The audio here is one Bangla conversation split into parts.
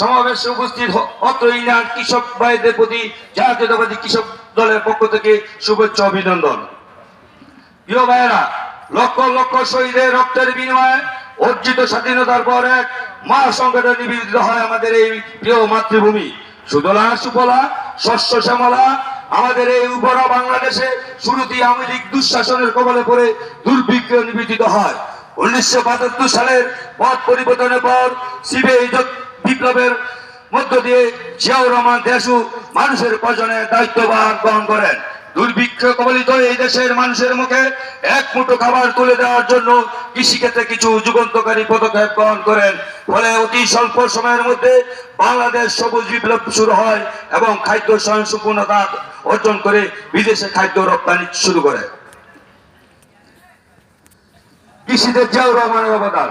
সমাবেশে উপস্থিত অত্র ইউনিয়ন কৃষক ভাইদের প্রতি জাতীয়তাবাদী কৃষক দলের পক্ষ থেকে শুভেচ্ছা অভিনন্দন। প্রিয় ভাইয়েরা, লক্ষ লক্ষ শহীদের রক্তের বিনিময়ে অর্জিত স্বাধীনতার পর এক মহাসংকটে নিবেদিত হয় আমাদের এই প্রিয় মাতৃভূমি। সুদলা, সুফলা, শস্য, শ্যামলা, আমাদের এই উপরা বাংলাদেশে শুরুতেই লীগ দুঃশাসনের কবলে পড়ে দুর্ভিক্ষ নিবেদিত হয়। উনিশশো বাহাত্তর সালের পথ পরিবর্তনের পর সিবিআই বিপ্লবের মধ্য দিয়ে জিয়াউর রহমান দেশু মানুষের প্রয়োজনে দায়িত্বভার গ্রহণ করেন। দুর্ভিক্ষ কবলিত এই দেশের মানুষের মুখে এক মুঠো খাবার তুলে দেওয়ার জন্য কৃষিক্ষেত্রে কিছু যুগান্তকারী পদক্ষেপ গ্রহণ করেন। ফলে অতি স্বল্প সময়ের মধ্যে বাংলাদেশ সবুজ বিপ্লব শুরু হয় এবং খাদ্য স্বয়ংসম্পূর্ণতা অর্জন করে বিদেশে খাদ্য রপ্তানি শুরু করে। কৃষিদের জিয়াউর রহমানের অবদান।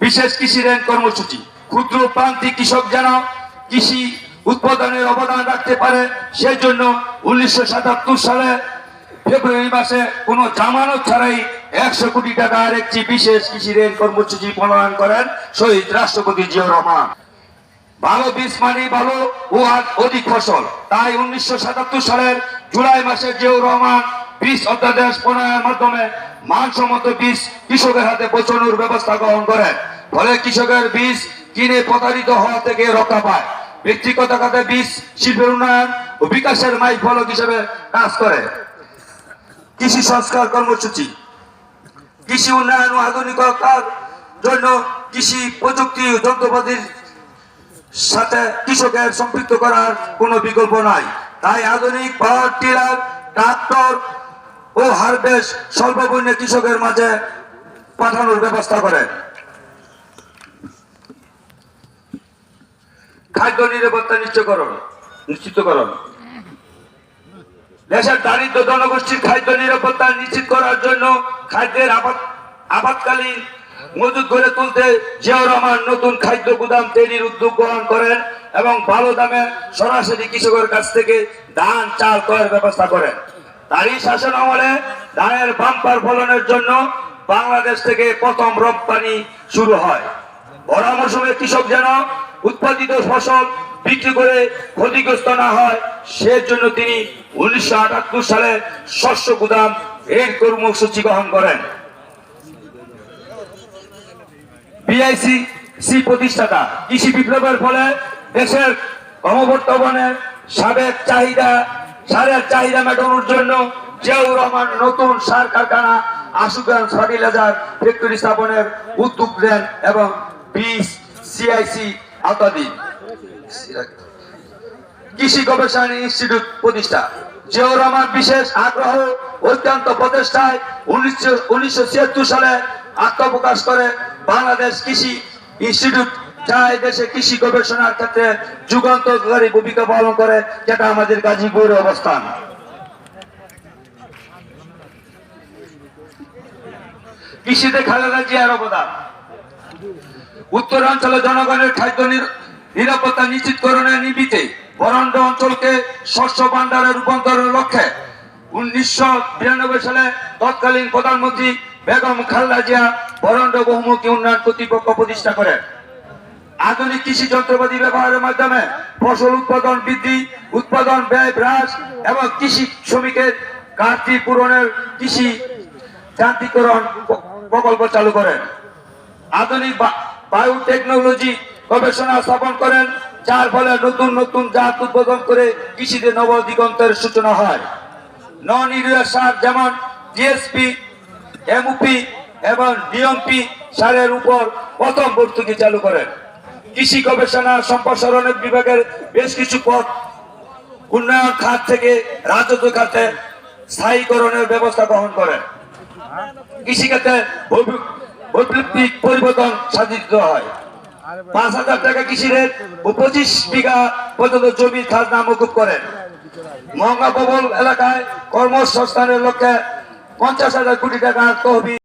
বিশেষ কৃষি ঋণ কর্মসূচি। ক্ষুদ্র প্রান্তিক কৃষক যেন কৃষি উৎপাদনের অবদান রাখতে পারে সেই জন্য উনিশশো সাতাত্তর সালে ফেব্রুয়ারি মাসে কোনো জামানত ছাড়াই একশো কোটি টাকার একটি বিশেষ কৃষি ঋণ কর্মসূচি প্রণয়ন করেন শহীদ রাষ্ট্রপতি জিয়াউর রহমান। ভালো বীজ মানে ভালো ও অধিক ফসল। তাই উনিশশো সাতাত্তর সালের জুলাই মাসে জিয়াউর রহমান বীজ অধ্যাদেশ প্রণয়নের মাধ্যমে মানসম্মত বীজ কৃষকের হাতে পৌঁছানোর ব্যবস্থা গ্রহণ করেন। ফলে কৃষকের বীজ কিনে প্রতারিত হওয়া থেকে রক্ষা পায়। ব্যক্তিগত খাতে বীজ শিল্পের উন্নয়ন ও বিকাশের মাইল ফলক হিসেবে কাজ করে। কৃষি সংস্কার কর্মসূচি। কৃষি উন্নয়ন ও আধুনিকতার জন্য কৃষি প্রযুক্তি ও যন্ত্রপাতির সাথে কৃষকের সম্পৃক্ত করার কোনো বিকল্প নাই। তাই আধুনিক পাওয়ার টিলার, ট্রাক্টর ও হারভেস্ট স্বল্প কৃষকের মাঝে পাঠানোর ব্যবস্থা করেন খাদ্য নিরাপত্তা নিশ্চয়করণ, নিশ্চিতকরণ। দেশের দারিদ্র জনগোষ্ঠীর খাদ্য নিরাপত্তা নিশ্চিত করার জন্য খাদ্যের আপাত আপাতকালীন মজুদ করে তুলতে জিয়াউর রহমান নতুন খাদ্য গুদাম তৈরির উদ্যোগ গ্রহণ করেন এবং ভালো দামে সরাসরি কৃষকের কাছ থেকে ধান, চাল ক্রয়ের ব্যবস্থা করেন। তারই শাসন আমলে ধানের বাম্পার ফলনের জন্য বাংলাদেশ থেকে প্রথম রপ্তানি শুরু হয়। বড় মৌসুমে কৃষক যেন উৎপাদিত ফসল বিক্রি করে ক্ষতিগ্রস্ত না হয়, সেজন্য তিনি উনিশশো আটাত্তর সালে শস্য গুদাম এর কর্মসূচি গ্রহণ করেন। বিআইসি সি প্রতিষ্ঠাতা, কৃষি বিপ্লবের ফলে দেশের ক্রমবর্তমানে সাবেক চাহিদা, সারের চাহিদা মেটানোর জন্য জিয়াউর রহমান নতুন সার কারখানা আশুগঞ্জ ফার্টিলাইজার ফ্যাক্টরি স্থাপনের উদ্যোগ দেন এবং বিশ সিআইসি কৃষি গবেষণা ইনস্টিটিউট প্রতিষ্ঠা। জিয়াউর রহমান বিশেষ আগ্রহ অত্যন্ত প্রচেষ্টায় উনিশশো সালে আত্মপ্রকাশ করে বাংলাদেশ কৃষি ইনস্টিটিউট। যা দেশে কৃষি গবেষণার ক্ষেত্রে যুগান্তকারী ভূমিকা পালন করে, যেটা আমাদের গাজীপুরের অবস্থান। কৃষিতে খালেদা জিয়ার অবদান। উত্তরাঞ্চলে জনগণের খাদ্য নির- নিরাপত্তা নিশ্চিতকরণের নিমিত্তে বরণ্ড অঞ্চলকে শস্য ভান্ডারে রূপান্তরের লক্ষ্যে উনিশশো বিরানব্বই সালে তৎকালীন প্রধানমন্ত্রী বেগম খালেদা জিয়া বহুমুখী উন্নয়ন কর্তৃপক্ষ প্রতিষ্ঠা করেন। আধুনিক কৃষি যন্ত্রপাতি ব্যবহারের মাধ্যমে ফসল উৎপাদন বৃদ্ধি, উৎপাদন ব্যয় হ্রাস এবং কৃষি শ্রমিকের পূরণের কৃষি যান্ত্রিকরণ প্রকল্প চালু করেন। আধুনিক বায়োটেকনোলজি গবেষণা স্থাপন করেন, যার ফলে নতুন নতুন জাত উদ্বোধন করে কৃষিতে নব দিগন্তের সূচনা হয়। নন ইউরিয়া সার যেমন জিএসপি এমওপি এবং ডিএমপি সারের উপর প্রথম ভর্তুকি চালু করেন। কৃষি গবেষণা সম্প্রসারণের বিভাগের বেশ কিছু পথ উন্নয়ন খাত থেকে রাজত্ব খাতে স্থায়ীকরণের ব্যবস্থা গ্রহণ করেন। কৃষিখাতে বৈপ্লবিক পরিবর্তন সাধিত হয়। পাঁচ হাজার টাকা কৃষি রেট ও পঁচিশ বিঘা পর্যন্ত জমির খাজনা মকুব করেন। মহঙ্গা প্রবল এলাকায় কর্মসংস্থানের লক্ষ্যে পঞ্চাশ হাজার কোটি টাকা তহবিল